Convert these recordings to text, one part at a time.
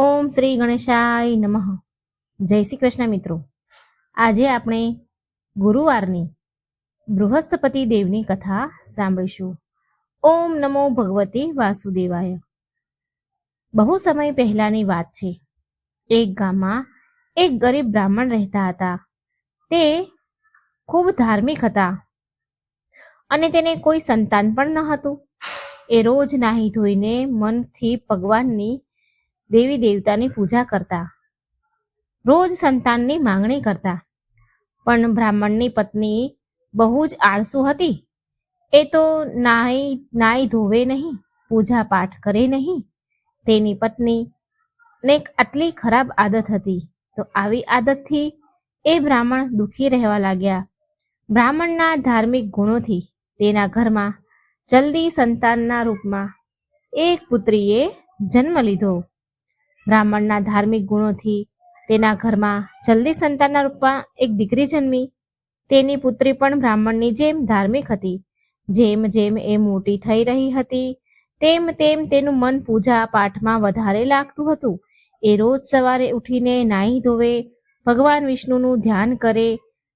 ઓમ શ્રી ગણેશાય નમઃ. જય શ્રી કૃષ્ણ મિત્રો. આજે આપણે ગુરુવારની બૃહસ્પતિ દેવની કથા સાંભળીશું. ઓમ નમો ભગવતી વાસુદેવાય. બહુ સમય પહેલાની વાત છે. એક ગામમાં એક ગરીબ બ્રાહ્મણ રહેતા હતા. તે ખૂબ ધાર્મિક હતા. અને તેને કોઈ સંતાન પણ ન હતું. એ રોજ નાહી ધોઈને મનથી ભગવાનની દેવી દેવતાની પૂજા કરતા. રોજ સંતાનની માંગણી કરતા. પણ બ્રાહ્મણની પત્ની બહુ જ આળસુ હતી. એ તો નાહી નાહી ધોવે નહીં, પૂજા પાઠ કરે નહીં. તેની પત્ની ને આટલી ખરાબ આદત હતી. તો આવી આદતથી એ બ્રાહ્મણ દુઃખી રહેવા લાગ્યા. બ્રાહ્મણના ધાર્મિક ગુણોથી તેના ઘરમાં જલ્દી સંતાનના રૂપમાં એક પુત્રીએ જન્મ લીધો. બ્રાહ્મણના ધાર્મિક ગુણોથી તેના ઘરમાં જલ્દી સંતાનના રૂપમાં એક દીકરી જન્મી. તેની પુત્રી પણ બ્રાહ્મણની જેમ ધાર્મિક હતી. જેમ જેમ એ મોટી થઈ રહી હતી, તેમ તેમ તેનું મન પૂજા પાઠમાં વધારે લાગતું હતું. એ રોજ સવારે ઉઠીને નાહી ધોવે, ભગવાન વિષ્ણુનું ધ્યાન કરે,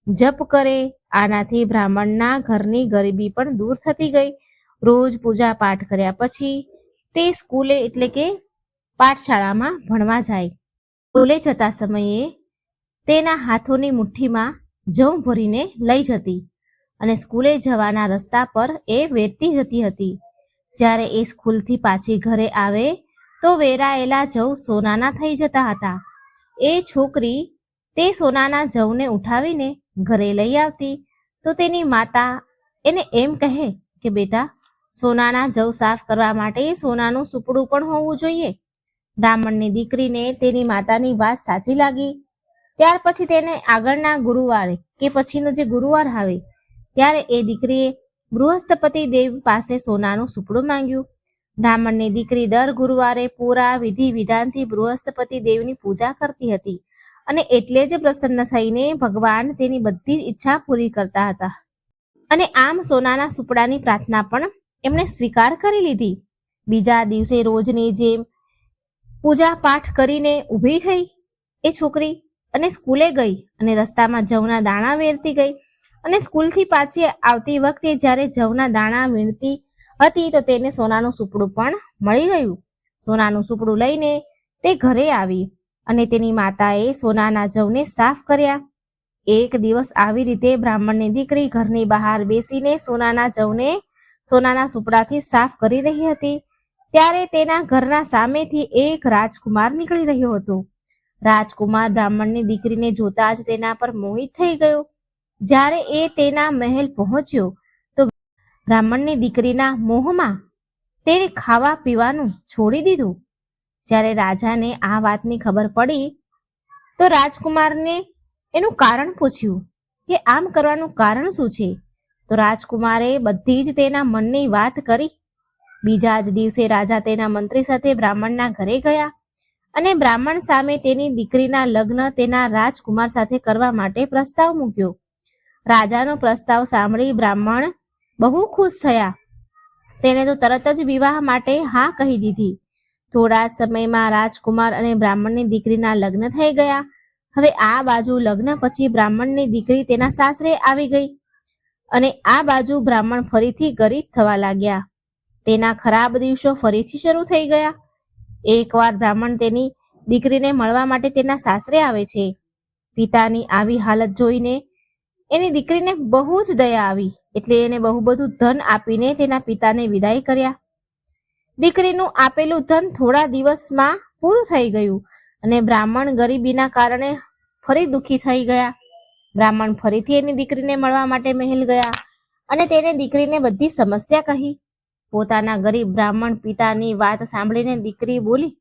જપ કરે, આનાથી બ્રાહ્મણના ઘરની ગરીબી પણ દૂર થતી ગઈ. રોજ પૂજા પાઠ કર્યા પછી તે સ્કૂલે એટલે કે પાઠશાળામાં ભણવા જાય. સ્કૂલે જતા સમયે તેના હાથોની મુઠ્ઠીમાં જવ ભરીને લઈ જતી અને સ્કૂલે જવાના રસ્તા પર એ વેરતી જતી હતી. જ્યારે એ સ્કૂલથી પાછી ઘરે આવે તો વેરાયેલા જવ સોનાના થઈ જતા હતા. એ છોકરી તે સોનાના જવને ઉઠાવીને ઘરે લઈ આવતી. તો તેની માતા એને એમ કહે કે, બેટા, સોનાના જવ સાફ કરવા માટે સોનાનું સુપડું પણ હોવું જોઈએ. બ્રાહ્મણની દીકરીને તેની માતાની વાત સાચી લાગી. ત્યાર પછી તેને આગળના ગુરુવારે કે પછીનો જે ગુરુવાર આવે, ત્યારે એ દીકરીએ બૃહસ્પતિ દેવ પાસે સોનાનું સુપડું માંગ્યું. બ્રાહ્મણની દીકરી દર ગુરુવારે પૂરા વિધિ વિધાનથી બૃહસ્પતિ દેવની પૂજા કરતી હતી અને એટલે જ પ્રસન્ન થઈને ભગવાન તેની બધી જ ઈચ્છા પૂરી કરતા હતા. અને આમ સોનાના સુપડાની પ્રાર્થના પણ એમણે સ્વીકાર કરી લીધી. બીજા દિવસે રોજની જેમ પૂજા પાઠ કરીને ઊભી થઈ. એ છોકરી અને સ્કૂલે ગઈ અને રસ્તામાં જવના દાણા વેરતી ગઈ અને સ્કૂલથી પાછી આવતી વખતે જ્યારે જવના દાણા વીણતી હતી તો તેને સોનાનું સુપડું પણ મળી ગયું. સોનાનું સુપડું લઈને તે ઘરે આવી અને તેની માતાએ સોનાના જવને સાફ કર્યા. એક દિવસ આવી રીતે બ્રાહ્મણની દીકરી ઘરની બહાર બેસીને સોનાના જવને સોનાના સુપડાથી સાફ કરી રહી હતી. ત્યારે તેના ઘરના સામેથી એક રાજકુમાર નીકળી રહ્યો હતો. રાજકુમાર બ્રાહ્મણની દીકરીને જોતા જ તેના પર મોહિત થઈ ગયો. જ્યારે એ તેના મહેલ પહોંચ્યો, તો બ્રાહ્મણની દીકરીના મોહમાં તેણે ખાવા પીવાનું છોડી દીધું. જ્યારે રાજાને આ વાતની ખબર પડી, તો રાજકુમારને એનું કારણ પૂછ્યું કે આમ કરવાનું કારણ શું છે? તો રાજકુમારે બધી જ તેના મનની વાત કરી. બીજા જ દિવસે રાજા તેના મંત્રી સાથે બ્રાહ્મણના ઘરે ગયા અને બ્રાહ્મણ સામે તેની દીકરીના લગ્ન તેના રાજકુમાર સાથે કરવા માટે પ્રસ્તાવ મૂક્યો. રાજાનો પ્રસ્તાવ સાંભળી બ્રાહ્મણ બહુ ખુશ થયા. તેણે તો તરત જ વિવાહ માટે હા કહી દીધી. થોડા જ સમયમાં રાજકુમાર અને બ્રાહ્મણની દીકરીના લગ્ન થઈ ગયા. હવે આ બાજુ લગ્ન પછી બ્રાહ્મણની દીકરી તેના સાસરે આવી ગઈ અને આ બાજુ બ્રાહ્મણ ફરીથી ગરીબ થવા લાગ્યા. તેના ખરાબ દિવસો ફરીથી શરૂ થઈ ગયા. એકવાર બ્રાહ્મણ તેની દીકરીને મળવા માટે તેના સાસરે આવે છે. પિતાની આવી હાલત જોઈને એની દીકરીને બહુ જ દયા આવી, એટલે એને બહુ બધું ધન આપીને તેના પિતાને વિદાય કર્યા. દીકરીનું આપેલું ધન થોડા દિવસમાં પૂરું થઈ ગયું અને બ્રાહ્મણ ગરીબીના કારણે ફરી દુઃખી થઈ ગયા. બ્રાહ્મણ ફરીથી એની દીકરીને મળવા માટે મહેલ ગયા અને તેને દીકરીને બધી સમસ્યા કહી. પોતાના ગરીબ બ્રાહ્મણ પિતાની વાત સાંભળીને દીકરી બોલી,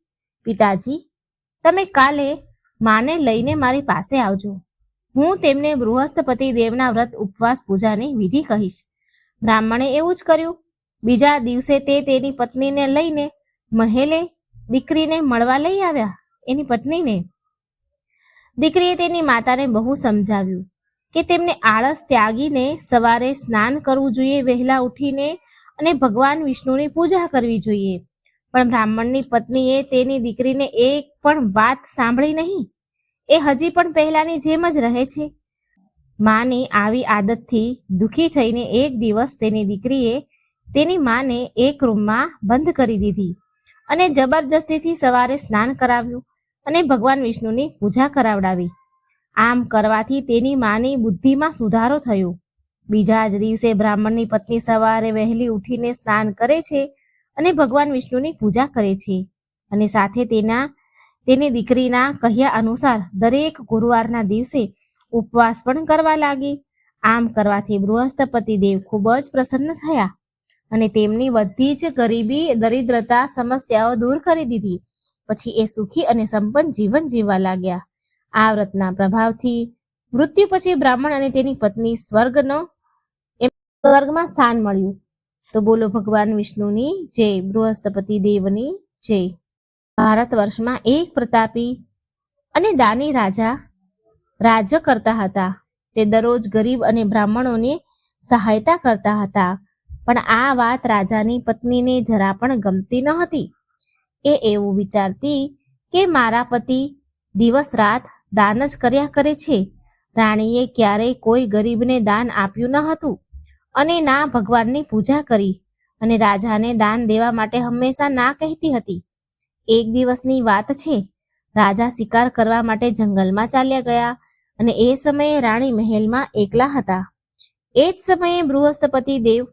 પિતાજી, તમે કાલે માને લઈને મારી પાસે આવજો. હું તેમને બૃહસ્પતિ દેવના વ્રત ઉપવાસ પૂજાની વિધિ કહીશ. બ્રાહ્મણે એવું જ કર્યું. બીજા દિવસે તે તેની પત્નીને લઈને મહેલે દીકરીને મળવા લઈ આવ્યા એની પત્નીને. દીકરીએ તેની માતાને બહુ સમજાવ્યું કે તેમને આળસ ત્યાગીને સવારે સ્નાન કરવું જોઈએ, વહેલા ઉઠીને અને ભગવાન વિષ્ણુની પૂજા કરવી જોઈએ. પણ બ્રાહ્મણની પત્નીએ તેની દીકરીને એક પણ વાત સાંભળી નહીં. એ હજી પણ પહેલાની જેમ જ રહે છે. માની આવી આદતથી દુખી થઈને એક દિવસ તેની દીકરીએ તેની માને એક રૂમમાં બંધ કરી દીધી અને જબરજસ્તીથી સવારે સ્નાન કરાવ્યું અને ભગવાન વિષ્ણુની પૂજા કરાવડાવી. આમ કરવાથી તેની માની બુદ્ધિમાં સુધારો થયો. બીજા જ દિવસે બ્રાહ્મણની પત્ની સવારે વહેલી ઉઠીને સ્નાન કરે છે અને ભગવાન વિષ્ણુની પૂજા કરે છે. અને સાથે તેના, તેની દીકરીના કહ્યા અનુસાર દરેક ગુરુવારના દિવસે ઉપવાસ પણ કરવા લાગી. આમ કરવાથી બૃહસ્પતિ દેવ ખૂબ જ પ્રસન્ન થયા અને તેમની બધી જ ગરીબી, દરિદ્રતા, સમસ્યાઓ દૂર કરી દીધી. પછી એ સુખી અને સંપન્ન જીવન જીવવા લાગ્યા. આ વ્રતના પ્રભાવથી મૃત્યુ પછી બ્રાહ્મણ અને તેની પત્ની સ્વર્ગનો સ્વર્ગમાં સ્થાન મળ્યું. તો બોલો ભગવાન વિષ્ણુની જય બૃહસ્પતિ દેવની જય ભારત વર્ષમાં એક પ્રતાપી અને દાની રાજા રાજ્ય કરતા હતા. તે દરરોજ ગરીબ અને બ્રાહ્મણોને સહાયતા કરતા હતા. પણ આ વાત રાજાની પત્નીને જરા પણ ગમતી ન હતી. એ એવું વિચારતી કે મારા પતિ દિવસ રાત દાન જ કર્યા કરે છે. રાણીએ ક્યારેય કોઈ ગરીબને દાન આપ્યું ન હતું. અને ના ભગવાનની પૂજા કરી અને રાજાને દાન દેવા માટે હંમેશા ના કહેતી હતી. એક દિવસની વાત છે, રાજા શિકાર કરવા માટે જંગલમાં ચાલ્યા ગયા અને એ સમયે રાણી મહેલમાં એકલા હતા. એ જ સમયે બૃહસ્પતિ દેવ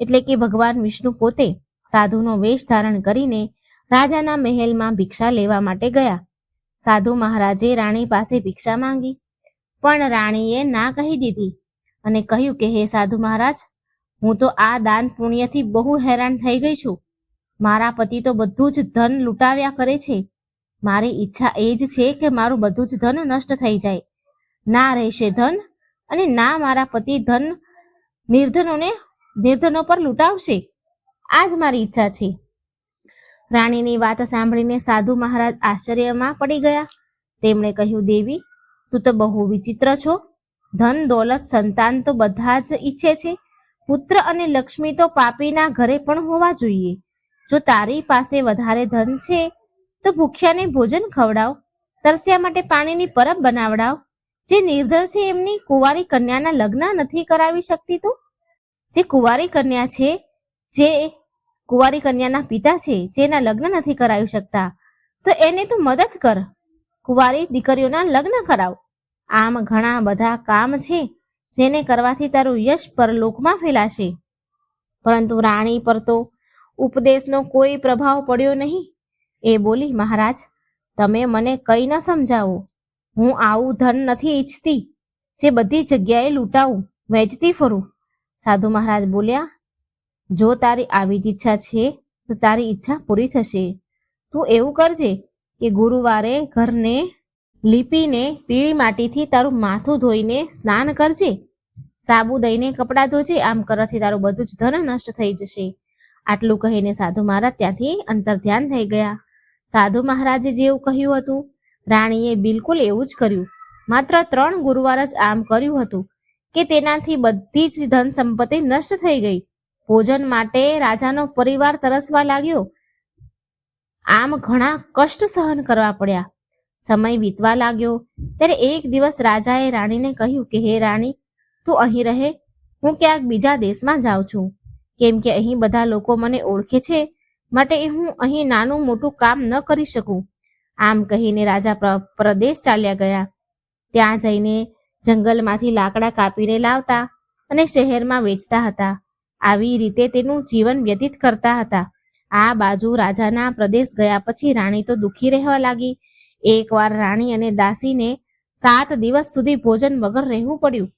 એટલે કે ભગવાન વિષ્ણુ પોતે સાધુનો વેશ ધારણ કરીને રાજાના મહેલમાં ભિક્ષા લેવા માટે ગયા. સાધુ મહારાજે રાણી પાસે ભિક્ષા માંગી, પણ રાણીએ ના કહી દીધી. અને કહ્યું કે, હે સાધુ મહારાજ, હું તો આ દાન પુણ્યથી બહુ હેરાન થઈ ગઈ છું. મારા પતિ તો બધું જ ધન લૂંટાવ્યા કરે છે. મારી ઈચ્છા એ જ છે કે મારું બધું જ ધન નષ્ટ થઈ જાય. ના રહેશે ધન અને ના મારા પતિ ધન નિર્ધનોને, નિર્ધનો પર લૂંટાવશે. આ જ મારી ઈચ્છા છે. રાણીની વાત સાંભળીને સાધુ મહારાજ આશ્ચર્યમાં પડી ગયા. તેમણે કહ્યું, દેવી, તું તો બહુ વિચિત્ર છો. ધન, દોલત, સંતાન તો બધા જ ઈચ્છે છે. પુત્ર અને લક્ષ્મી તો પાપીના ઘરે પણ હોવા જોઈએ. જો તારી પાસે વધારે ધન છે, તો ભૂખ્યાને ભોજન ખવડાવ. તરસ્યા માટે પાણીની પરબ બનાવડાવ. જે નિર્ધર છે, એમની કુંવારી કન્યાના લગ્ન નથી કરાવી શકતી તું? જે કુંવારી કન્યા છે, જે કુંવારી કન્યાના પિતા છે, જેના લગ્ન નથી કરાવી શકતા, તો એને તું મદદ કર. કુંવારી દીકરીઓના લગ્ન કરાવ. આમ ઘણા બધા કામ છે, જેને કરવાથી તારું યશ પરલોકમાં ફેલાશે. પરંતુ રાણી પર તો ઉપદેશનો કોઈ પ્રભાવ પડ્યો નહીં. એ બોલી, મહારાજ, તમે મને કઈ ન સમજાવો. હું આવું ધન નથી ઈચ્છતી, જે બધી જગ્યાએ લૂંટાવું વહેંચતી ફરું. સાધુ મહારાજ બોલ્યા, જો તારી આવી જ ઈચ્છા છે, તો તારી ઈચ્છા પૂરી થશે. તું એવું કરજે કે ગુરુવારે ઘરને લીપીને પીળી માટીથી તારું માથું ધોઈને સ્નાન કરજે. સાબુ દઈને કપડાં ધોજે. આમ કરવાથી તારું બધું જ ધન નષ્ટ થઈ જશે. આટલું કહીને સાધુ મહારાજ ત્યાંથી અંતર ધ્યાન થઈ ગયા. સાધુ મહારાજે જેવું કહ્યું હતું, રાણીએ બિલકુલ એવું જ કર્યું. માત્ર ત્રણ ગુરુવાર જ આમ કર્યું હતું કે તેનાથી બધી જ ધન સંપત્તિ નષ્ટ થઈ ગઈ. ભોજન માટે રાજાનો પરિવાર તરસવા લાગ્યો. આમ ઘણા કષ્ટ સહન કરવા પડ્યા. સમય વીતવા લાગ્યો. ત્યારે એક દિવસ રાજાએ રાણીને કહ્યું કે, હે રાણી, તું અહીં રહે. હું ક્યાંક બીજા દેશમાં જાઉં છું. કેમ કે અહીં બધા લોકો મને ઓળખે છે, માટે હું અહીં નાનું મોટું કામ ન કરી શકું. આમ કહીને રાજા પ્ર- પ્રદેશ ચાલ્યા ગયા. ત્યાં જઈને જંગલમાંથી લાકડા કાપીને લાવતા અને શહેરમાં વેચતા હતા. આવી રીતે તેનું જીવન વ્યતીત કરતા હતા. આ બાજુ રાજાના પ્રદેશ ગયા પછી રાણી તો દુઃખી રહેવા લાગી. એકવાર રાણી અને દાસીને સાત દિવસ સુધી ભોજન વગર રહેવું પડ્યું,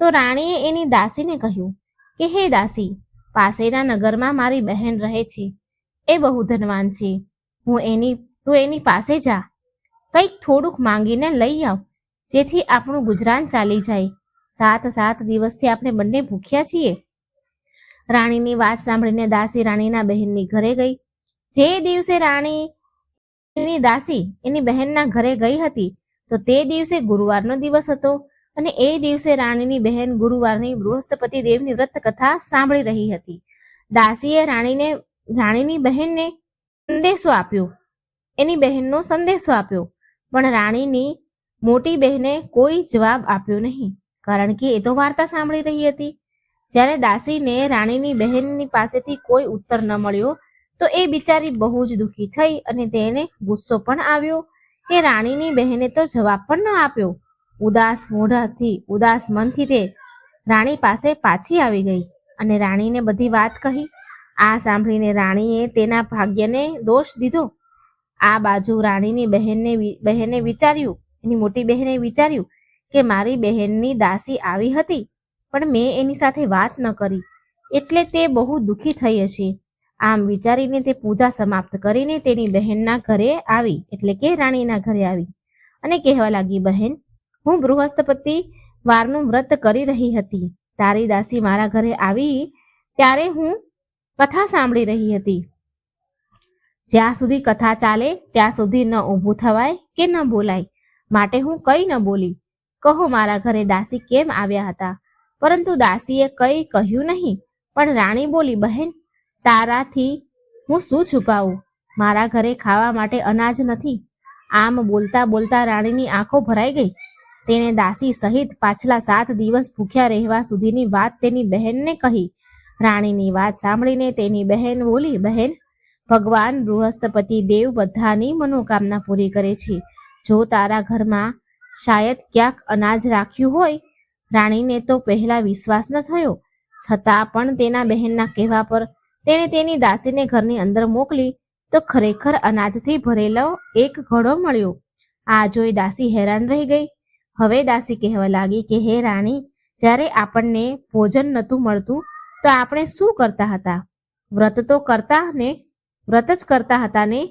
તો રાણીએ એની દાસીને કહ્યું કે, હે દાસી, પાસેના નગરમાં મારી બહેન રહે છે, એ બહુ ધનવાન છે. હું એની, તું એની પાસે જા. કંઈક થોડુંક માંગીને લઈ આવ, જેથી આપણું ગુજરાન ચાલી જાય. સાત સાત દિવસથી આપણે બંને ભૂખ્યા છીએ. રાણીની વાત સાંભળીને દાસી રાણીના બહેનની ઘરે ગઈ. જે દિવસે રાણી એની દાસી એની બહેનના ઘરે ગઈ હતી તો તે દિવસે ગુરુવારનો દિવસ હતો અને એ દિવસે રાણીની બહેન ગુરુવારની બૃહસ્પતિ દેવની વ્રત કથા સાંભળી રહી હતી. દાસીએ રાણીને, રાણીની બહેનને સંદેશો આપ્યો. એની બહેનનો સંદેશો આપ્યો. પણ રાણીની મોટી બહેને કોઈ જવાબ આપ્યો નહીં, કારણ કે એ તો વાર્તા સાંભળી રહી હતી. જ્યારે દાસીને રાણીની બહેનની પાસેથી કોઈ ઉત્તર ન મળ્યો તો એ બિચારી બહુ જ દુઃખી થઈ અને તેને ગુસ્સો પણ આવ્યો. કે રાણીની બહેને તો જવાબ પણ ન આપ્યો. ઉદાસ મોઢાથી, ઉદાસ મનથી તે રાણી પાસે પાછી આવી ગઈ અને રાણીને બધી વાત કહી. આ સાંભળીને રાણીએ તેના ભાગ્યને દોષ દીધો. આ બાજુ રાણીની બહેનને બહેને વિચાર્યું, એની મોટી બહેને વિચાર્યું કે મારી બહેનની દાસી આવી હતી, પણ મેં એની સાથે વાત ન કરી. એટલે તે બહુ દુઃખી થઈ હશે. આમ વિચારીને તે પૂજા સમાપ્ત કરીને તેની બહેનના ઘરે આવી, એટલે કે રાણીના ઘરે આવી. અને કહેવા લાગી, બહેન, હું બૃહસ્પતિ વારનું વ્રત કરી રહી હતી. તારી દાસી મારા ઘરે આવી ત્યારે હું કથા સાંભળી રહી હતી. જ્યાં સુધી કથા ચાલે, ત્યાં સુધી ન ઊભું થવાય કે ન બોલાય. માટે હું કઈ ન બોલી. કહો, મારા ઘરે દાસી કેમ આવ્યા હતા? પરંતુ દાસીએ કંઈ કહ્યું નહીં. પણ રાણી બોલી, બહેન તારાથી હું શું છુપાવું? મારા ઘરે ખાવા માટે અનાજ નથી. આમ બોલતા બોલતા રાણીની આંખો ભરાઈ ગઈ. તેણે દાસી સહિત પાછલા સાત દિવસ ભૂખ્યા રહેવા સુધીની વાત તેની બહેનને કહી. રાણીની વાત સાંભળીને તેની બહેન બોલી, બહેન, ભગવાન બૃહસ્પતિ દેવ બધાની મનોકામના પૂરી કરે છે. જો તારા ઘરમાં શાયદ ક્યાંક અનાજ રાખ્યું હોય, રાણીને તો પહેલા વિશ્વાસ ન થયો. છતાં પણ તેના બહેનના કહેવા પર તેણે તેની દાસીને ઘરની અંદર મોકલી તો ખરેખર અનાજથી ભરેલો એક ઘડો મળ્યો. આ જોઈ દાસી હેરાન રહી ગઈ. હવે દાસી કહેવા લાગી કે, હે રાણી, જ્યારે આપણને ભોજન નહોતું મળતું, તો આપણે શું કરતા હતા? વ્રત તો કરતા ને, વ્રત જ કરતા હતા ને?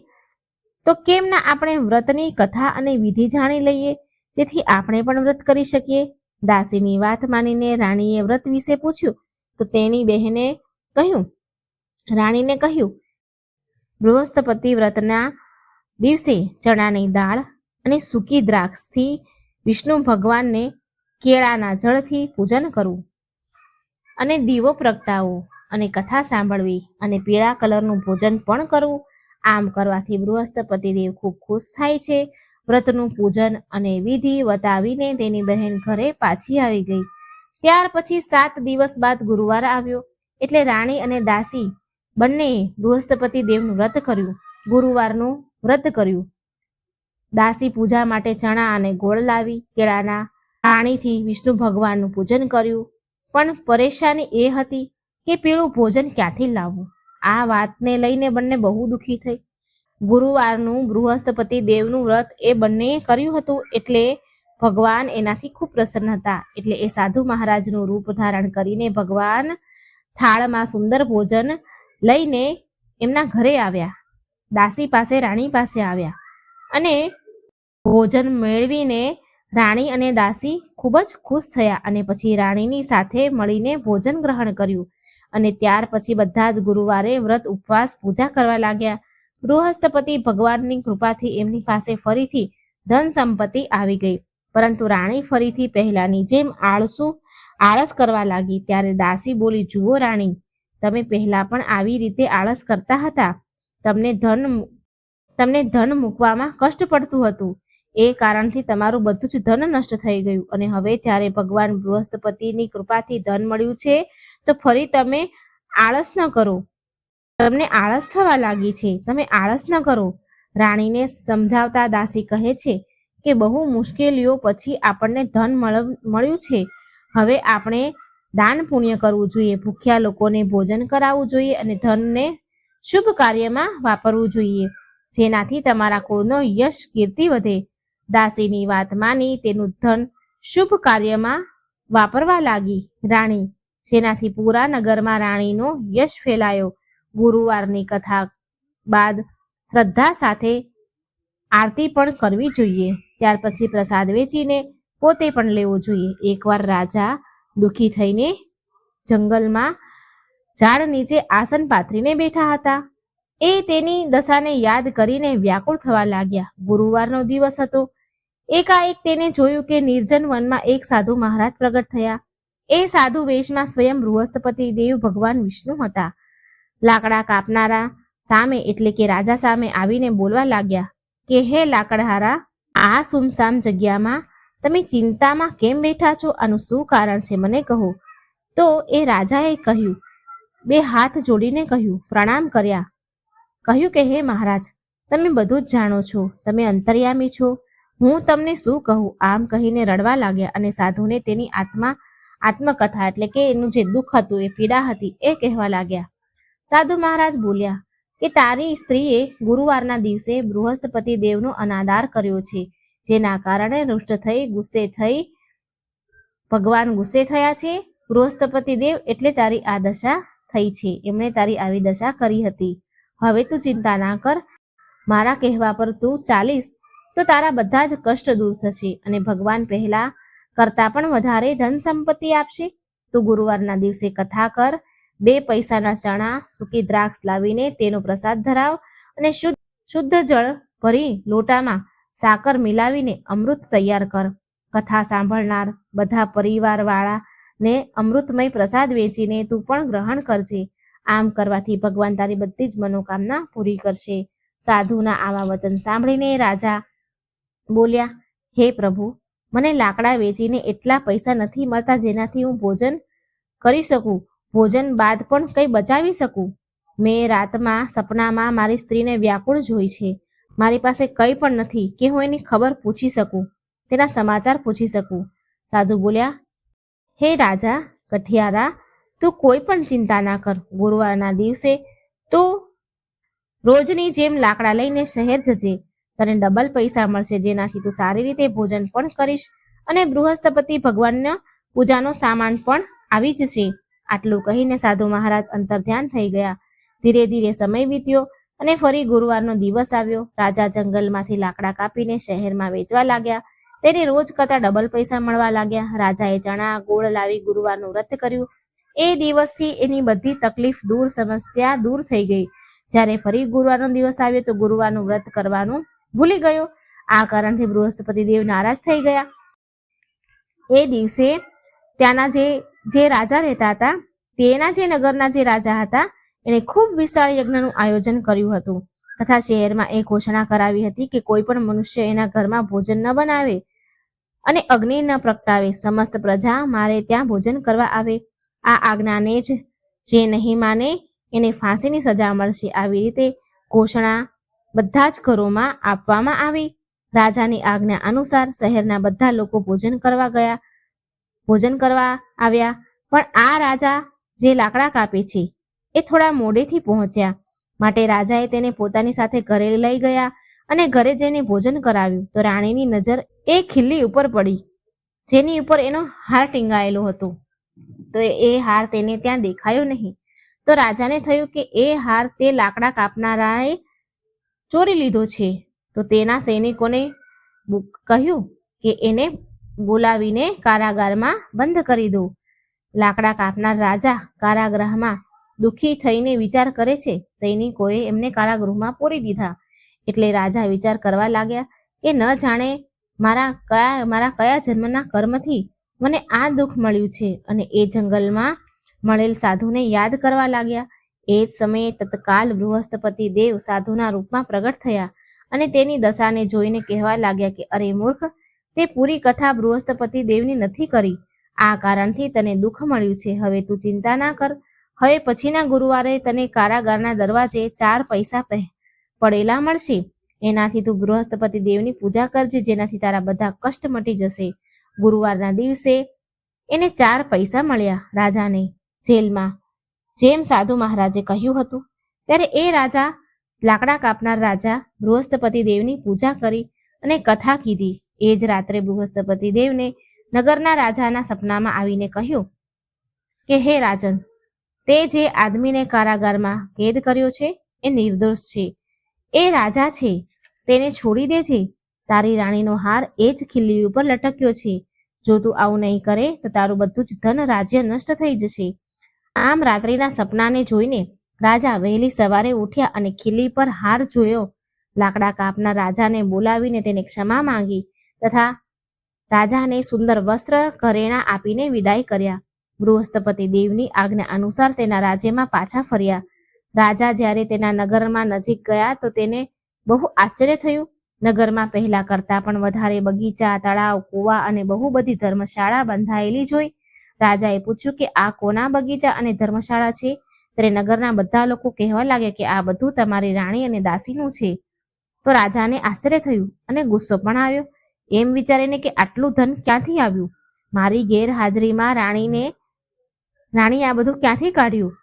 તો કેમ ના આપણે વ્રતની કથા અને વિધિ જાણી લઈએ? જેથી આપણે પણ વ્રત કરી શકીએ. દાસીની વાત માનીને રાણીએ વ્રત વિશે પૂછ્યું. તો તેની બહેને કહ્યું રાણીને કહ્યું, બૃહસ્પતિ વ્રતના દિવસે ચણાની દાળ અને સૂકી દ્રાક્ષથી વિષ્ણુ ભગવાનને કેળાના જળથી પૂજન કરવું અને દીવો પ્રગટાવવો અને કથા સાંભળવી અને પીળા કલરનું ભોજન પણ કરવું આમ કરવાથી બૃહસ્પતિ દેવ ખૂબ ખુશ થાય છે. વ્રતનું પૂજન અને વિધિ વતાવીને તેની બહેન ઘરે પાછી આવી ગઈ. ત્યાર પછી સાત દિવસ બાદ ગુરુવાર આવ્યો. એટલે રાણી અને દાસી બંનેએ બૃહસ્પતિ દેવનું વ્રત કર્યું, ગુરુવારનું વ્રત કર્યું. દાસી પૂજા માટે ચણા અને ગોળ લાવી, કેળાના પાણીથી વિષ્ણુ ભગવાનનું પૂજન કર્યું. પણ પરેશાની એ હતી કે પેલું ભોજન ક્યાંથી લાવવું? આ વાતને લઈને બંને બહુ દુઃખી થઈ. ગુરુવારનું બૃહસ્પતિ દેવનું વ્રત એ બંનેએ કર્યું હતું એટલે ભગવાન એનાથી ખૂબ પ્રસન્ન હતા. એટલે એ સાધુ મહારાજનું રૂપ ધારણ કરીને ભગવાન થાળમાં સુંદર ભોજન લઈને એમના ઘરે આવ્યા. દાસી પાસે, રાણી પાસે આવ્યા અને ભોજન મેળવીને રાણી અને દાસી ખૂબ જ ખુશ થયા અને પછી રાણીની સાથે મળીને ભોજન ગ્રહણ કર્યું અને ત્યાર પછી બધા જ ગુરુવારે વ્રત ઉપવાસ પૂજા કરવા લાગ્યા. બૃહસ્પતિ ભગવાનની કૃપાથી એમની પાસે ફરીથી ધન સંપત્તિ આવી ગઈ. પરંતુ રાણી ફરીથી પહેલાની જેમ આળસુ, આળસ કરવા લાગી. ત્યારે દાસી બોલી, જુઓ રાણી તમે પહેલા પણ આવી રીતે આળસ કરતા હતા? તમને ધન તમને ધન મૂકવામાં કષ્ટ પડતું હતું. એ કારણથી તમારું બધું જ ધન નષ્ટ થઈ ગયું. અને હવે જ્યારે ભગવાન બૃહસ્પતિની કૃપાથી ધન મળ્યું છે, તો ફરી તમે આળસ ન કરો. તમને આળસ થવા લાગી છે. તમે આળસ ન કરો. રાણીને સમજાવતા દાસી કહે છે કે બહુ મુશ્કેલીઓ પછી આપણને ધન મળ- મળ્યું છે. હવે આપણે દાન પુણ્ય કરવું જોઈએ, ભૂખ્યા લોકોને ભોજન કરાવવું જોઈએ અને ધનને શુભ કાર્યમાં વાપરવું જોઈએ. જેનાથી તમારા કુળનો યશ કીર્તિ વધે. દાસીની વાત માની તેનું ધન શુભ કાર્યમાં વાપરવા લાગી. રાણી, જેનાથી પૂરા નગરમાં રાણીનો યશ ફેલાયો. ગુરુવારની કથા બાદ શ્રદ્ધા સાથે આરતી પણ કરવી જોઈએ. ત્યાર પછી પ્રસાદ વેચીને પોતે પણ લેવો જોઈએ. એકવાર રાજા દુઃખી થઈને જંગલમાં ઝાડ નીચે આસન પાથરીને બેઠા હતા. એ તેની દશાને યાદ કરીને વ્યાકુળ થવા લાગ્યા. ગુરુવારનો દિવસ હતો. એકાએક તેને જોયું કે નિર્જન વનમાં એક સાધુ મહારાજ પ્રગટ થયા. એ સાધુ વેશમાં સ્વયં બૃહસ્પતિ દેવ ભગવાન વિષ્ણુ હતા. લાકડા કાપનારા સામે એટલે કે રાજા સામે આવીને બોલવા લાગ્યા કે, હે લાકડહારા, આ સુમસામ જગ્યામાં તમે ચિંતામાં કેમ બેઠા છો આનું શું કારણ છે મને કહો. તો એ રાજાએ કહ્યું, બે હાથ જોડીને કહ્યું, પ્રણામ કર્યા. કહ્યું કે, હે મહારાજ, તમે બધું જ જાણો છો. તમે અંતર્યામી છો. હું તમને શું કહું? આમ કહીને રડવા લાગ્યા અને સાધુને તેની આત્મા, આત્મકથા એટલે કે એનું જે દુઃખ હતું એ પીડા હતી એ કહેવા લાગ્યા. સાધુ મહારાજ બોલ્યા કે, તારી સ્ત્રીએ ગુરુવારના દિવસે બૃહસ્પતિ દેવનો અનાદાર કર્યો છે. જેના કારણે રુષ્ટ થઈ, ગુસ્સે થઈ, ભગવાન ગુસ્સે થયા છે. બૃહસ્પતિ દેવ, એટલે તારી આ દશા થઈ છે. એમણે તારી આવી દશા કરી હતી. હવે તું ચિંતા ના કર. મારા કહેવા પર તું ચાલીશ, તો તારા બધા જ કષ્ટ દૂર થશે અને ભગવાન પહેલા કરતા પણ વધારે ધન સંપત્તિ આપશે. તું ગુરુવારના દિવસે કથા કર, બે પૈસાના ચણા, સૂકી દ્રાક્ષ લાવીને તેનો પ્રસાદ ધરાવ અને શુદ્ધ શુદ્ધ જળ ભરી લોટામાં સાકર મિલાવીને અમૃત તૈયાર કર. કથા સાંભળનાર બધા પરિવારવાળા ને અમૃતમય પ્રસાદ વેચીને તું પણ ગ્રહણ કરજે. આમ કરવાથી ભગવાન તારી બધી જ મનોકામના પૂરી કરશે. સાધુના આવા વચન સાંભળીને રાજા બોલ્યા, હે પ્રભુ, મને લાકડા વેચીને એટલા પૈસા નથી મળતા જેનાથી હું ભોજન કરી શકું? ભોજન બાદ પણ કંઈ બચાવી શકું? મેં રાતમાં સપનામાં મારી સ્ત્રીને વ્યાકુળ જોઈ છે. મારી પાસે કંઈ પણ નથી કે હું એની ખબર પૂછી શકું, તેના સમાચાર પૂછી શકું. સાધુ બોલ્યા, હે રાજા, કઠિયારા, તું કોઈ પણ ચિંતા ના કર. ગુરુવારના દિવસે તો રોજની જેમ લાકડા લઈને શહેર જજે. તને ડબલ પૈસા મળશે, જેનાથી તું સારી રીતે ભોજન પણ કરીશ અને બૃહસ્પતિ ભગવાનના પૂજાનો સામાન પણ આવી જશે. આટલું કહીને સાધુ મહારાજ અંતર ધ્યાન થઈ ગયા. ધીરે ધીરે સમય વીત્યો. અને ફરી ગુરુવારનો દિવસ આવ્યો. રાજા જંગલમાંથી લાકડા કાપીને શહેરમાં વેચવા લાગ્યા. તેને રોજ કરતા ડબલ પૈસા મળવા લાગ્યા. રાજાએ ચણા, ગોળ લાવી ગુરુવારનું વ્રત કર્યું. એ દિવસથી એની બધી તકલીફ દૂર, સમસ્યા દૂર થઈ ગઈ. જ્યારે ફરી ગુરુવારનો દિવસ આવ્યો તો ગુરુવારનું વ્રત કરવાનું ભૂલી ગયો. આ કારણથી બૃહસ્પતિ દેવ નારાજ થઈ ગયા. એ દિવસે ત્યાંના જે જે રાજા રહેતા હતા, તેના જે નગરના જે રાજા હતા એણે ખૂબ વિશાળ યજ્ઞનું આયોજન કર્યું હતું. તથા શહેરમાં એ ઘોષણા કરાવી હતી કે કોઈ પણ મનુષ્ય એના ઘરમાં ભોજન ન બનાવે અને અગ્નિ ન પ્રગટાવે. સમસ્ત પ્રજા મારે ત્યાં ભોજન કરવા આવે. આ આજ્ઞાને જ જે નહીં માને એને ફાંસીની સજા મળશે. આવી રીતે ઘોષણા બધા જ ઘરોમાં આપવામાં આવી. રાજાની આજ્ઞા અનુસાર શહેરના બધા લોકો ભોજન કરવા ગયા, ભોજન કરવા આવ્યા. પણ આ રાજા જે લાકડા કાપે છે એ થોડા મોડેથી પહોંચ્યા. માટે રાજાએ તેને પોતાની સાથે ઘરે લઈ ગયા અને ઘરે જઈને ભોજન કરાવ્યું. તો રાણીની નજર એ ખીલ્લી ઉપર પડી, જેની ઉપર એનો હાર ટીંગાયેલો હતો. તો એ હાર તેને ત્યાં દેખાયો નહીં. તો રાજાને થયું કે એ હાર તે લાકડા કાપનારાએ ચોરી લીધો છે. તો તેના સૈનિકોને કહ્યું કે એને બોલાવીને કારાગારમાં બંધ કરી દો. લાકડા કાપનાર રાજા કારાગૃહમાં દુઃખી થઈને વિચાર કરે છે. સૈનિકોએ એમને કારાગૃહમાં પૂરી દીધા. એટલે રાજા વિચાર કરવા લાગ્યા કે ન જાણે મારા કયા મારા કયા જન્મના કર્મથી મને આ દુઃખ મળ્યું છે અને એ જંગલમાં મળેલ સાધુને યાદ કરવા લાગ્યા. એ જ સમયે તત્કાલ બૃહસ્પતિ દેવ સાધુના રૂપમાં પ્રગટ થયા અને તેની દશાને જોઈને કહેવા લાગ્યા કે, અરે મૂર્ખ, તે પૂરી કથા બૃહસ્પતિ દેવની નથી કરી. આ કારણથી તને દુઃખ મળ્યું છે. હવે તું ચિંતા ના કર. હવે પછીના ગુરુવારે તને કારાગારના દરવાજે ચાર પૈસા પડેલા મળશે. એનાથી તું બૃહસ્પતિ દેવની પૂજા કરજે, જેનાથી તારા બધા કષ્ટ મટી જશે. ગુરુવારના દિવસે એને ચાર પૈસા મળ્યા રાજાને જેલમાં. જેમ સાધુ મહારાજે કહ્યું હતું, ત્યારે એ રાજા લાકડા કાપનાર રાજા બૃહસ્પતિ દેવની પૂજા કરી અને કથા કીધી. એ જ રાત્રે બૃહસ્પતિ દેવને નગરના રાજાના સપનામાં આવીને કહ્યું કે, હે રાજન તે જે આદમીને કારાગારમાં કેદ કર્યો છે, એ નિર્દોષ છે. એ રાજા છે, તેને છોડી દેજે તારી રાણીનો હાર એ જ ખીલ્લી ઉપર લટક્યો છે. જો તું આવું નહીં કરે, તો તારું બધું જ ધન રાજ્ય નષ્ટ થઈ જશે. આમ રાત્રિના સપનાને જોઈને રાજા વહેલી સવારે ઉઠ્યા અને ખીલ્લી પર હાર જોયો. લાકડા કાપના રાજાને બોલાવીને તેને ક્ષમા માંગી તથા રાજાને સુંદર વસ્ત્ર ઘરેણા આપીને વિદાય કર્યા. બૃહસ્પતિ દેવની આજ્ઞા અનુસાર તેના રાજ્યમાં પાછા ફર્યા. રાજા જ્યારે તેના નગરમાં નજીક ગયા તો તેને બહુ આશ્ચર્ય થયું. નગરમાં પહેલા કરતાં પણ વધારે બગીચા, તળાવ, કુવા અને બહુ બધી ધર્મશાળા બંધાયેલી જોઈ. રાજાએ પૂછ્યું કે આ કોના બગીચા અને ધર્મશાળા છે? ત્યારે નગરના બધા લોકો કહેવા લાગ્યા કે આ બધું તમારી રાણી અને દાસીનું છે. તો રાજાને આશ્ચર્ય થયું અને ગુસ્સો પણ આવ્યો. એમ વિચારીને કે આટલું ધન ક્યાંથી આવ્યું? મારી ગેરહાજરીમાં રાણીને રાણી આ બધું ક્યાંથી કાઢ્યું?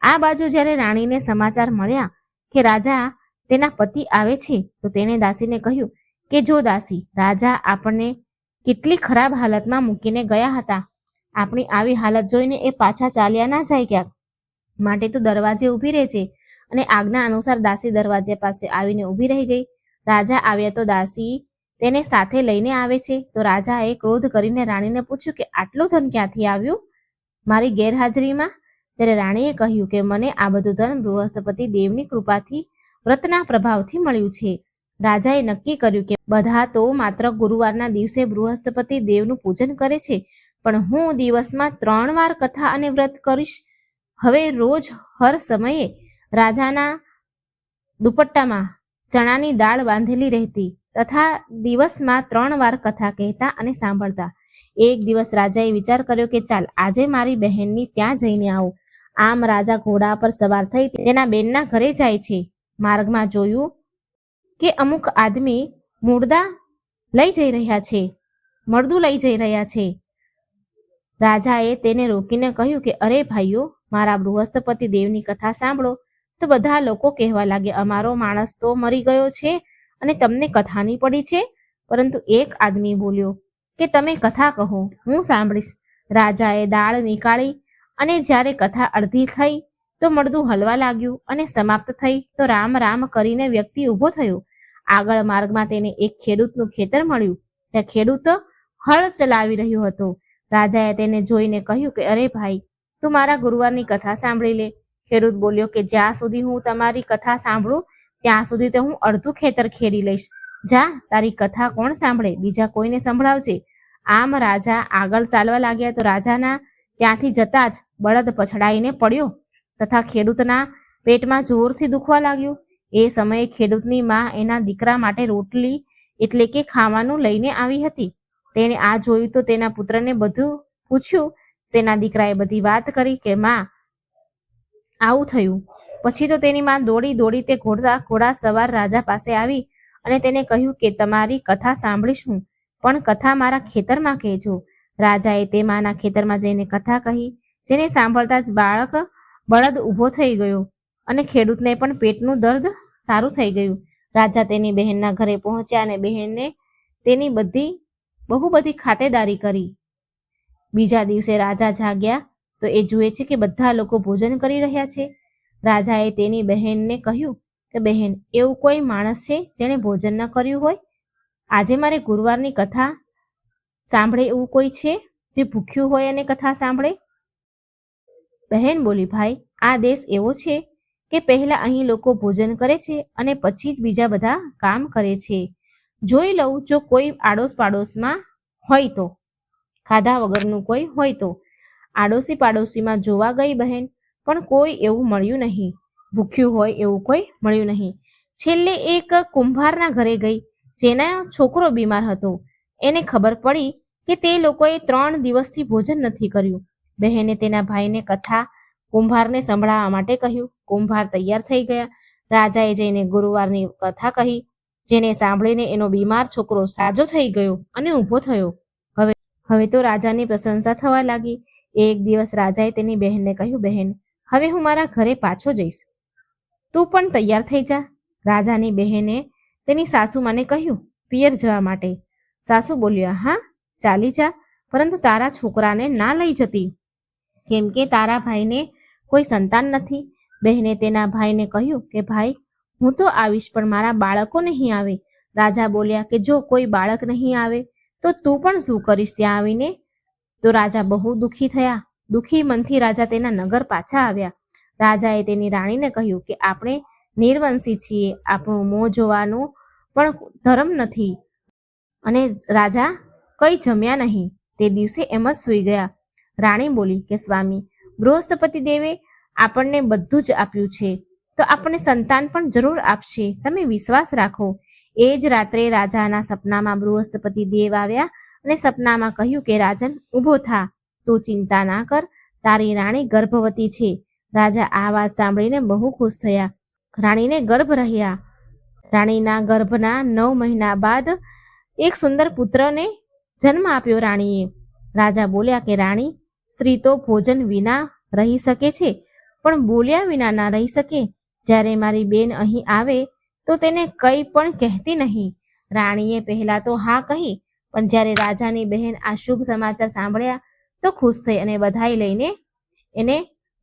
આ બાજુ જ્યારે રાણીને સમાચાર મળ્યા કે રાજા તેના પતિ આવે છે, તો તેણે દાસીને કહ્યું કે, જો દાસી, રાજા આપણને કેટલી ખરાબ હાલતમાં મૂકીને ગયા હતા. આપણી આવી હાલત જોઈને એ પાછા ચાલ્યા ના જાય ક્યાંક. માટે તો દરવાજે ઊભી રહે છે. અને આજ્ઞા અનુસાર દાસી દરવાજે પાસે આવીને ઊભી રહી ગઈ. રાજા આવ્યા તો દાસી તેને સાથે લઈને આવે છે. તો રાજાએ ક્રોધ કરીને રાણીને પૂછ્યું કે, આટલું ધન ક્યાંથી આવ્યું? મારી ગેરહાજરીમાં? ત્યારે રાણીએ કહ્યું કે મને આ બધું ધન બૃહસ્પતિ દેવની કૃપાથી વ્રતના પ્રભાવથી મળ્યું છે. રાજાએ નક્કી કર્યું કે બધા તો માત્ર ગુરુવારના દિવસે બૃહસ્પતિ દેવનું પૂજન કરે છે, પણ હું દિવસમાં ત્રણ વાર કથા અને વ્રત કરીશ. હવે રોજ હર સમયે રાજાના દુપટ્ટામાં ચણાની દાળ બાંધેલી રહેતી તથા દિવસમાં ત્રણ વાર કથા કહેતા અને સાંભળતા. એક દિવસ રાજાએ વિચાર કર્યો કે ચાલ, આજે મારી બહેનની ત્યાં જઈને આવું. આમ રાજા ઘોડા પર સવાર થઈ તેના બેનના ઘરે જાય છે. માર્ગમાં જોયું કે અમુક આદમી મુર્દા લઈ જઈ રહ્યા છે મળદું લઈ જઈ રહ્યા છે. રાજાએ તેને રોકીને કહ્યું કે, અરે ભાઈઓ, મારા બૃહસ્પતિ દેવની કથા સાંભળો. તો બધા લોકો કહેવા લાગે, અમારો માણસ તો મરી ગયો છે અને તમને કથાની પડી છે? પરંતુ એક આદમી બોલ્યો કે તમે કથા કહો. હું સાંભળીશ. રાજાએ દાળ નીકાળી અને જ્યારે કથા અડધી થઈ તો મળદું હલવા લાગ્યું અને સમાપ્ત થઈ તો રામ રામ કરીને વ્યક્તિ ઊભો થયો. આગળ માર્ગમાં તેને એક ખેડૂતનું ખેતર મળ્યું. ત્યાં ખેડૂત હળ ચલાવી રહ્યો હતો. રાજાએ તેને જોઈને કહ્યું કે, અરે ભાઈ, તું મારા ગુરુવારની કથા સાંભળી લે. ખેડૂત બોલ્યો કે, જ્યાં સુધી હું તમારી કથા સાંભળું, ત્યાં સુધી તો હું અડધું ખેતર ખેડી લઈશ. જા, તારી કથા કોણ સાંભળે? બીજા કોઈને સંભળાવજે. આમ રાજા આગળ ચાલવા લાગ્યા તો રાજાના ત્યાંથી જતા જ બળદ પછડાઈને પડ્યો. તથા ખેડૂતના પેટમાં જોરથી દુખવા લાગ્યું. એ સમયે ખેડૂતની માં એના દીકરા માટે રોટલી એટલે કે ખાવાનું લઈને આવી હતી. તેણે આ જોયું તો તેના પુત્રને બધું પૂછ્યું. તેના દીકરાએ બધી વાત કરી કે, માં, આવું થયું. પછી તો તેની માં દોડી દોડી તે ઘોડા ઘોડા સવાર રાજા પાસે આવી. અને તેને કહ્યું કે, તમારી કથા સાંભળીશું, પણ કથા મારા ખેતરમાં કહેજો. રાજાએ તે માના ખેતરમાં જઈને કથા કહી, જેને સાંભળતા જ બાળક બળદ ઊભો થઈ ગયો અને ખેડૂતને પણ પેટનું દર્દ સારું થઈ ગયું. રાજા તેની બહેનના ઘરે પહોંચ્યા અને બહેનને તેની બધી, બહુ બધી ખાતેદારી કરી. બીજા દિવસે રાજા જાગ્યા, તો એ જુએ છે કે બધા લોકો ભોજન કરી રહ્યા છે. રાજાએ તેની બહેનને કહ્યું કે બહેન, એવું કોઈ માણસ છે જેણે ભોજન ન કર્યું હોય? આજે મારે ગુરુવારની કથા સાંભળે એવું કોઈ છે જે ભૂખ્યું હોય અને કથા સાંભળે? બહેન બોલી, ભાઈ, આ દેશ એવો છે કે પહેલા અહીં લોકો ભોજન કરે છે અને પછી જ બીજા બધા કામ કરે છે. જોઈ લઉં જો કોઈ આડોશ પાડોશમાં હોય તો, ખાધા વગરનું કોઈ હોય તો. આડોશી પાડોશીમાં જોવા ગઈ બહેન, પણ કોઈ એવું મળ્યું નહીં. ભૂખ્યું હોય એવું કોઈ મળ્યું નહીં. છેલ્લે એક કુંભારના ઘરે ગઈ. જેના છોકરો બીમાર હતો. એને ખબર પડી કે તે લોકોએ ત્રણ દિવસથી ભોજન નથી કર્યું. બહેને તેના ભાઈને કથા કુંભારને સંભળાવવા માટે કહ્યું. કુંભાર તૈયાર થઈ ગયા. રાજાએ જઈને ગુરુવારની કથા કહી, જેને સાંભળીને એનો બીમાર છોકરો સાજો થઈ ગયો અને ઊભો થયો. હવે હવે તો રાજાની પ્રશંસા થવા લાગી. એક દિવસ રાજાએ તેની બહેનને કહ્યું, બહેન, હવે હું મારા ઘરે પાછો જઈશ. તું પણ તૈયાર થઈ જા. રાજાની બહેને તેની સાસુમાને કહ્યું, પિયર જવા માટે. સાસુ બોલ્યા, હા, ચાલી જા, પરંતુ તારા છોકરાને ના લઈ જતી. કેમ કે તારા ભાઈને કોઈ સંતાન નથી. બહેને તેના ભાઈને કહ્યું કે, ભાઈ, હું તો આવીશ, પણ મારા બાળકો નહીં આવે. રાજા બોલ્યા કે, જો કોઈ બાળક નહીં આવે, તો તું પણ શું કરીશ ત્યાં આવીને? તો રાજા બહુ દુઃખી થયા. દુઃખી મનથી રાજા તેના નગર પાછા આવ્યા. રાજાએ તેની રાણીને કહ્યું કે આપણે નિર્વંશી છીએ, આપણું મોં જોવાનું પણ ધર્મ નથી. અને રાજા કંઈ જમ્યા નહીં. તે દિવસે એમ જ સૂઈ ગયા. રાણી બોલી કે, સ્વામી, બૃહસ્પતિ દેવે આપણને બધું જ આપ્યું છે. તો આપણને સંતાન પણ જરૂર આપશે. તમે વિશ્વાસ રાખો. એ જ રાત્રે રાજાના સપનામાં બૃહસ્પતિ દેવ આવ્યા અને સપનામાં કહ્યું કે, રાજન, ઊભો થા. તું ચિંતા ના કર. તારી રાણી ગર્ભવતી છે. રાજા આ વાત સાંભળીને બહુ ખુશ થયા. રાણીને ગર્ભ રહ્યા. રાણીના ગર્ભના નવ મહિના બાદ એક સુંદર પુત્રને જન્મ આપ્યો રાણીએ. રાજા બોલ્યા કે, રાણી, સ્ત્રી તો ભોજન વિના રહી શકે છે, પણ બોલ્યા વિના ના રહી શકે. જ્યારે મારી બેન અહીં આવે, તો તેને કંઈ પણ કહેતી નહીં. રાણીએ પહેલાં તો હા કહી, પણ જ્યારે રાજાની બહેન આ શુભ સમાચાર સાંભળ્યા, તો ખુશ થઈ અને બધાઈ લઈને એને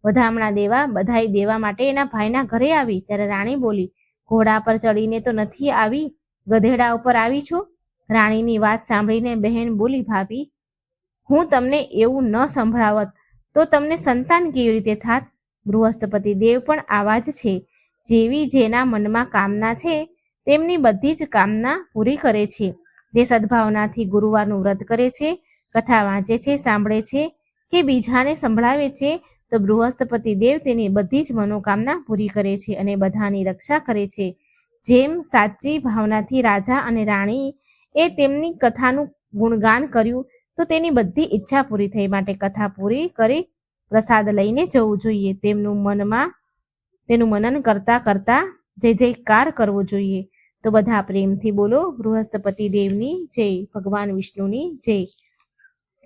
વધામણા દેવા બધાઈ દેવા માટે એના ભાઈના ઘરે આવી. ત્યારે રાણી બોલી, ઘોડા પર ચડીને તો નથી આવી? ગધેડા ઉપર આવી છું? રાણીની વાત સાંભળીને બહેન બોલી, ભાભી, હું તમને એવું ન સંભળાવત. તો તમને સંતાન કેવી રીતે થાત? બૃહસ્પતિ દેવ પણ આવા જ છે. જેવી જેના મનમાં કામના છે, તેમની બધી જ કામના પૂરી કરે છે. જે સદભાવનાથી ગુરુવારનું વ્રત કરે છે, કથા વાંચે છે, સાંભળે છે કે બીજાને સંભળાવે છે તો બૃહસ્પતિ દેવ તેની બધી જ મનોકામના પૂરી કરે છે અને બધાની રક્ષા કરે છે. જેમ સાચી ભાવનાથી રાજા અને રાણી એ તેમની કથાનું ગુણગાન કર્યું, તો તેની બધી ઈચ્છા પૂરી થઈ માટે કથા પૂરી કરી પ્રસાદ લઈને જવું જોઈએ. તેમનું મનમાં, તેનું મનન કરતા કરતા જય જયકાર કરવો જોઈએ. તો બધા પ્રેમથી બોલો, બૃહસ્પતિ દેવની જય, ભગવાન વિષ્ણુની જય.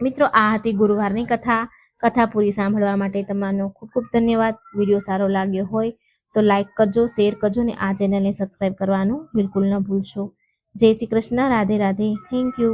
મિત્રો, આ હતી ગુરુવારની કથા. કથા પૂરી સાંભળવા માટે તમારો ખૂબ ખૂબ ધન્યવાદ. વીડિયો સારો લાગ્યો હોય તો લાઈક કરજો, શેર કરજો ને આ ચેનલને સબસ્ક્રાઈબ કરવાનું બિલકુલ ન ભૂલશો. જય શ્રી કૃષ્ણ, રાધે રાધે. Thank you.